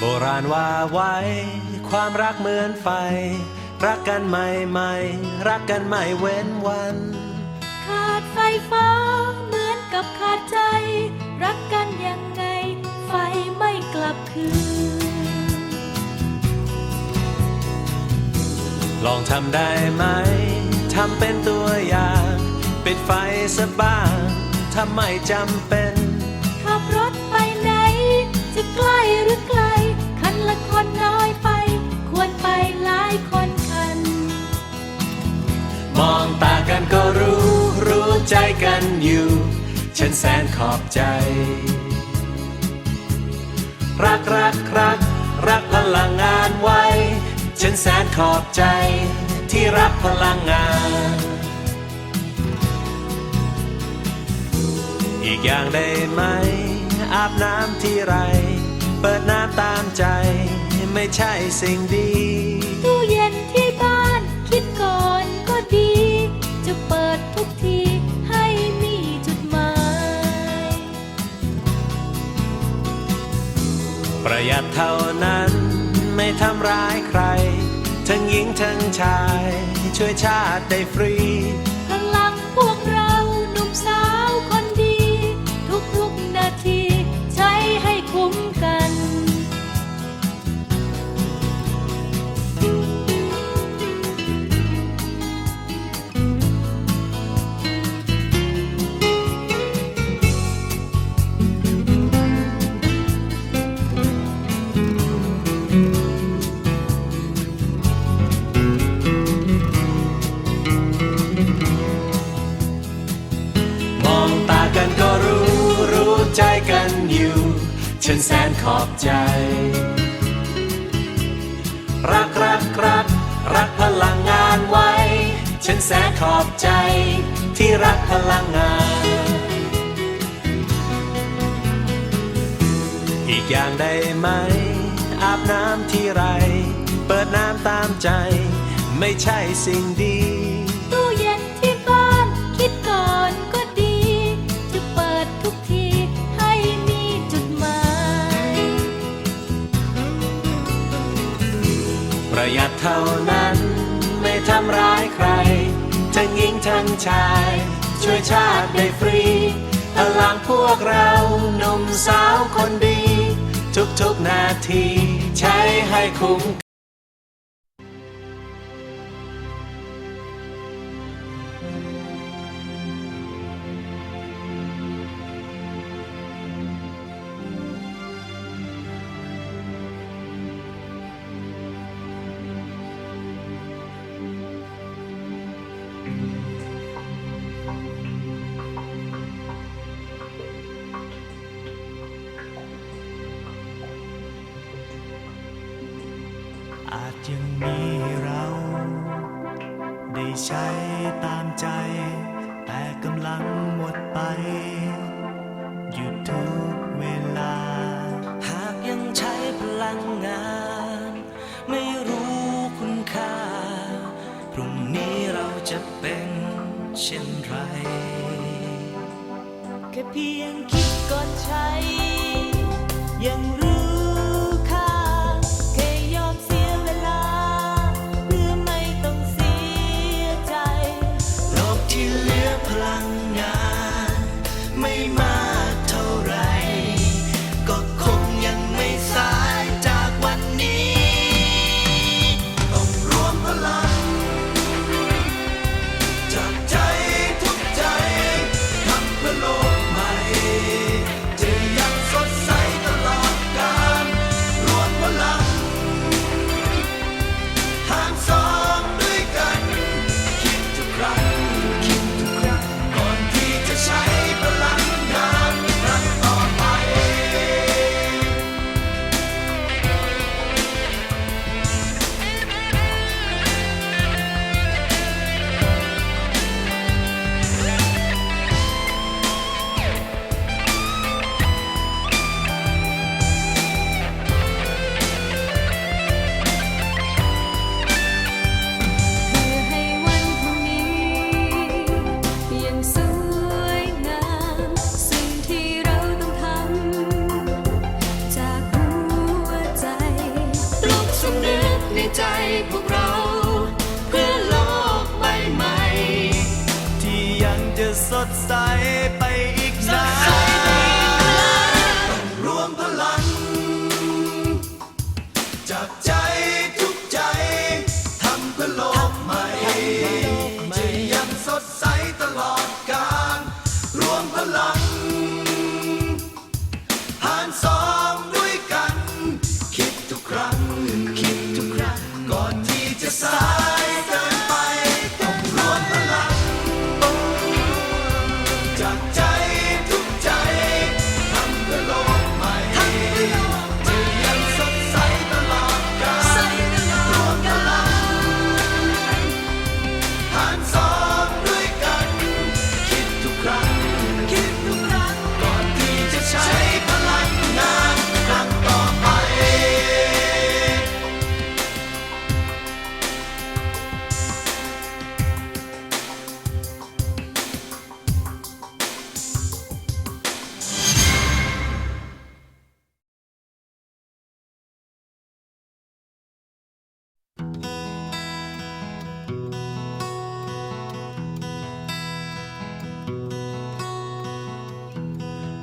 โบราณว่าไว้ ความรักเหมือนไฟ รักกันใหม่ใหม่รักกันไม่เว้นวัน ขาดไฟฟ้าเหมือนกับขาดใจ รักกันยังไง ไฟไม่กลับคืน ลองทำได้ไหมทำเป็นตัวอย่าง ปิดไฟสบ้างถ้าไม่จำเป็น ขับรถไปไหน จะใกล้หรือไกล คนนน้อยไป ควรไปหลายคนคัน มองตากันก็รู้ รู้ใจกันอยู่ ฉันแสนขอบใจ รักรักรัก รักพลังงานไว้ ฉันแสนขอบใจ ที่รับพลังงาน อีกอย่างได้ไหม อาบน้ำที่ไร ไม่ใช่สิ่งดีตู้เย็นที่บ้านคิดก่อนก็ดี จะเปิดทุกทีให้มีจุดหมาย ประหยัดเท่านั้นไม่ทำร้ายใคร ทั้งหญิงทั้งชาย ช่วยชาติได้ฟรี แสนขอบใจ รักรักรักรักพลังงานไว้ ฉันแสนขอบใจที่รักพลังงาน อีกอย่างได้ไหม อาบน้ำที่ไร เปิดน้ำตามใจ ไม่ใช่สิ่งดี ประหยัดเท่านั้น ไม่ทำร้ายใคร ทั้งหญิงทั้งชาย ช่วยชาติได้ฟรีพลังพวกเราหนุ่มสาวคนดี ทุกๆนาทีใช้ให้คุ้ม อาจยังมีเรา ได้ใช้ตามใจ แต่กำลังหมดไปอยู่ทุกเวลา หากยังใช้พลังงาน ไม่รู้คุณค่า พรุ่งนี้เราจะเป็นเช่นไร แค่เพียงคิดก่อนใช้ ยังรู้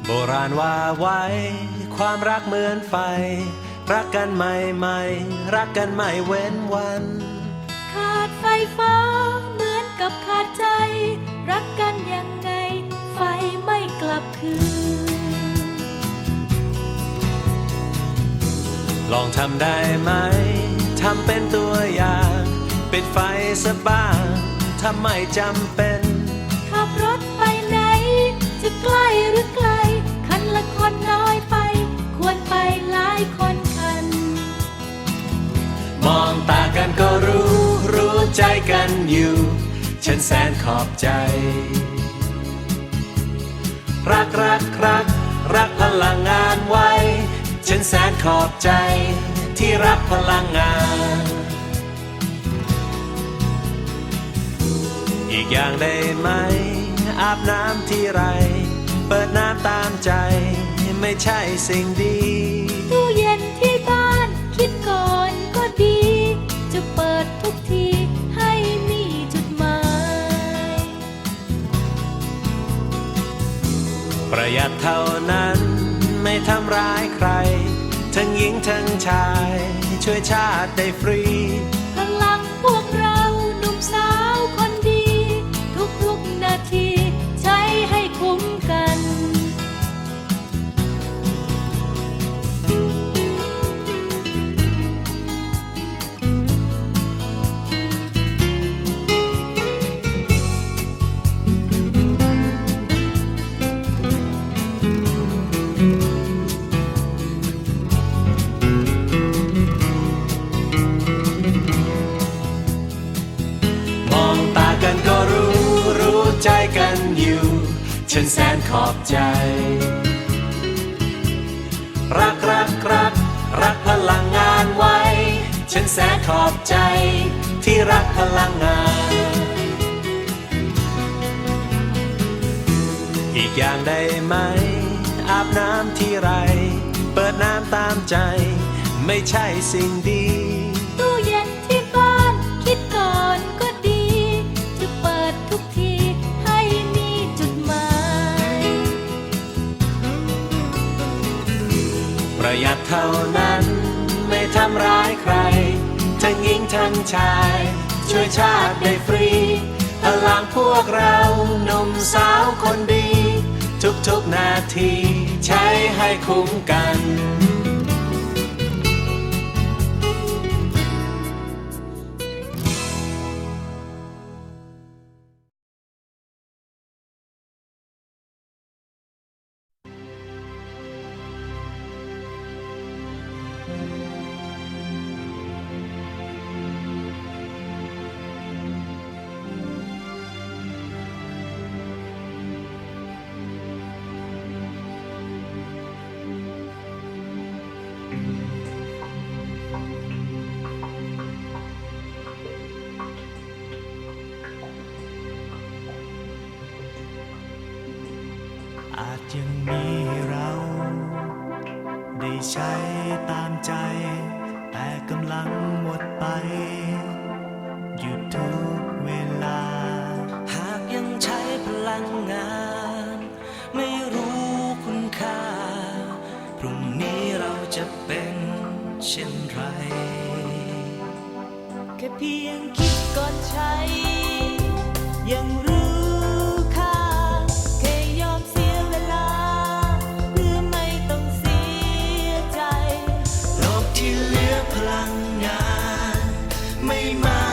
โบราณว่าไว้ ความรักเหมือนไฟ รักกันใหม่ๆรักกันไม่เว้นวัน ขาดไฟฟ้าเหมือนกับขาดใจ รักกันยังไง ไฟไม่กลับคืน ลองทำได้ไหมทำเป็นตัวอย่างเป็นไฟสบ้างถ้าไม่จำเป็น ขับรถไปไหน จะใกล้หรือไกล คนน้อยไป ควรไปหลายคนคัน มองตากันก็รู้ รู้ใจกันอยู่ ฉันแสนขอบใจ รักรักรัก รักพลังงานไว้ ฉันแสนขอบใจ ที่รักพลังงาน อีกอย่างได้ไหม อาบน้ำที่ไร เปิดน้ำตามใจ ไม่ใช่สิ่งดี ตู้เย็นที่บ้านคิดก่อนก็ดี จะเปิดทุกทีให้มีจุดหมาย ประหยัดเท่านั้นไม่ทำร้ายใคร ทั้งหญิงทั้งชาย ช่วยชาติได้ฟรี ใจกันอยู่ ฉันแสนขอบใจ รักรักรัก รักพลังงานไว้ ฉันแสนขอบใจ ที่รักพลังงาน อีกอย่างได้ไหม อาบน้ำที่ไร เปิดน้ำตามใจ ไม่ใช่สิ่งดี นั้น ไม่ทำร้ายใคร ทั้งหญิงทั้งชาย ช่วยชาติได้ฟรีพลังพวกเราหนุ่มสาวคนดี ทุกๆนาทีใช้ให้คุ้มกันาจยังมีเรา ได้ใช้ตามใจ แต่กำลังหมดไป หยุดทุกเวลา หากยังใช้พลังงาน ไม่รู้คุณค่า พรุ่งนี้ ไ